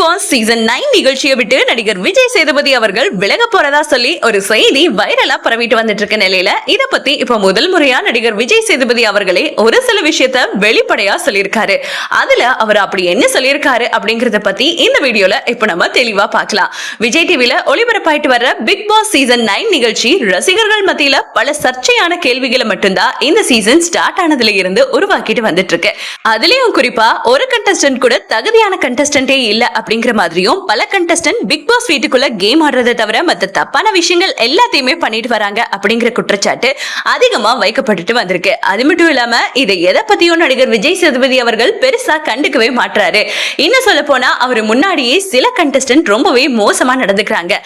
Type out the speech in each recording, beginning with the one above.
Boss season nine நிகழ்ச்சியை விட்டு நடிகர் விஜய் சேதுபதி அவர்கள் விலக போறதா சொல்லி ஒரு செய்தி வைரலா பரவிட்டு வந்துட்டு இருக்க நிலையில இத பத்தி இப்ப முதல் முறையா நடிகர் விஜய் சேதுபதி அவர்களே ஒரு சில விஷயத்த வெளிப்படையா சொல்லியிருக்காரு. அதுல அவர் அப்படி என்ன சொல்லியிருக்காரு அப்படிங்கறத பத்தி இந்த வீடியோல இப்ப நம்ம தெளிவா பார்க்கலாம். விஜய் டிவில ஒளிபரப்பாயிட்டு வர்ற பிக் பாஸ் சீசன் நைன் நிகழ்ச்சி ரசிகர்கள் மத்தியில பல சர்ச்சையான கேள்விகளை மட்டும்தான் இந்த சீசன் ஸ்டார்ட் ஆனதுல இருந்து உருவாக்கிட்டு வந்துட்டு இருக்கு அதுலயும் குறிப்பா ஒரு கண்டஸ்டன்ட் கூட தகுதியான கண்டஸ்டன்டே இல்ல அப்படிங்கிற மாதிரியும் பல கண்டஸ்டன்ட் பிக் பாஸ் வீட்டுக்குள்ள கேம் ஆடுறதை தவிர மத்த தப்பான விஷயங்கள் எல்லாத்தையுமே பண்ணிட்டு வராங்க அப்படிங்கிற குற்றச்சாட்டு அதிகமா வைக்கப்பட்டுட்டு வந்திருக்கு. அது மட்டும் இல்லாம இதை எதை பத்தியும் நடிகர் விஜய் சேதுபதி அவர்கள் பெருசா கண்டுக்கவே மாட்றாரு. இன்னும் சொல்ல போனா அவர் முன்னாடியே சில கண்டஸ்டன்ட் ரொம்பவே மோசமா நடந்துக்கிறாங்க.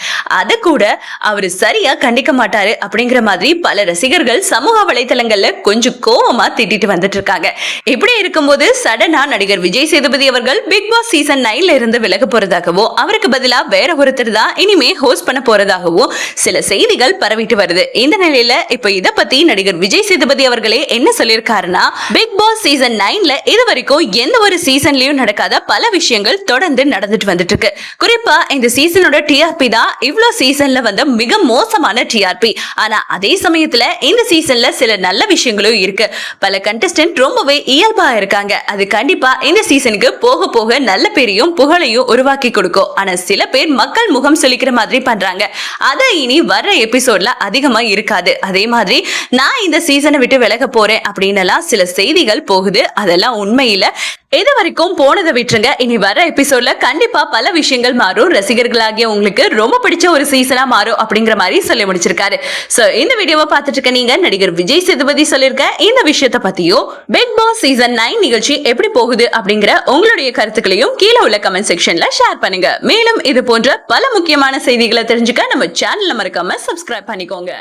அதை கூட அவர் சரியா கண்டிக்க மாட்டாரு அப்படிங்கிற மாதிரி பல ரசிகர்கள் சமூக வலைத்தளங்கள்ல கொஞ்சம் கோபமா திட்டிட்டு வந்துட்டு இருக்காங்க. இப்படி இருக்கும்போது சடனா நடிகர் விஜய் சேதுபதி அவர்கள் பிக் பாஸ் சீசன் நைன்ல இருந்து விலக போறதாகவோ அவருக்கு பதிலா வேற ஒருத்தர் தான் இனிமே ஹோஸ்ட் பண்ண போறதாகவோ சில செய்திகள் பரவிட்டு வருது. இந்த நிலையில இப்ப இத பத்தி நடிகர் விஜய் சேதுபதி அவர்களே என்ன சொல்லியிருக்காருன்னா பிக் பாஸ் சீசன் நைன்ல இது வரைக்கும் எந்த ஒரு சீசன்லயும் நடக்காத பல விஷயங்கள் தொடர்ந்து நடந்துட்டு வந்துட்டு இருக்கு குறிப்பா இந்த சீசனோட டிஆர்பி தான் இவ்வளவு சீசன்ல வந்த மிக மோசமான டிஆர்பி ஆனா அதே சமயத்துல இந்த சீசன்ல சில நல்ல விஷயங்களும் இருக்கு. பல கண்டஸ்டன்ட் ரொம்பவே இயல்பா இருக்காங்க. அது கண்டிப்பா இந்த சீசனுக்கு போக போக நல்ல பேரையும் புகழையும் உருவாக்கி கொடுக்கும் ஆனா சில பேர் மக்கள் முகம் சொல்லிக்கிற மாதிரி பண்றாங்க. அதை இனி வர்ற எபிசோட்ல அதிகமா இருக்காது. அதே மாதிரி நான் இந்த சீசனை விட்டு விலக போறேன் அப்படின்னு எல்லாம் சில செய்திகள் போகுது. அதெல்லாம் உண்மையில இது வரைக்கும் போனதை விட்டுருங்க. இனி வர எபிசோட்ல கண்டிப்பா பல விஷயங்கள் மாறும். ரசிகர்களாகிய உங்களுக்கு ரொம்ப பிடிச்ச ஒரு சீசனா மாறும் அப்படிங்கிற மாதிரி சொல்லி முடிச்சிருக்காரு. சோ இந்த வீடியோவை பார்த்துட்டு இருக்க நீங்க நடிகர் விஜய் சேதுபதி சொல்லியிருக்க இந்த விஷயத்தை பத்தியும் பிக் பாஸ் சீசன் நைன் நிகழ்ச்சி எப்படி போகுது அப்படிங்கிற உங்களுடைய கருத்துக்களையும் கீழே உள்ள கமெண்ட் செக்ஷன்ல ஷேர் பண்ணுங்க. மேலும் இது போன்ற பல முக்கியமான செய்திகளை தெரிஞ்சுக்க நம்ம சேனல்ல மறக்காம சப்ஸ்கிரைப் பண்ணிக்கோங்க.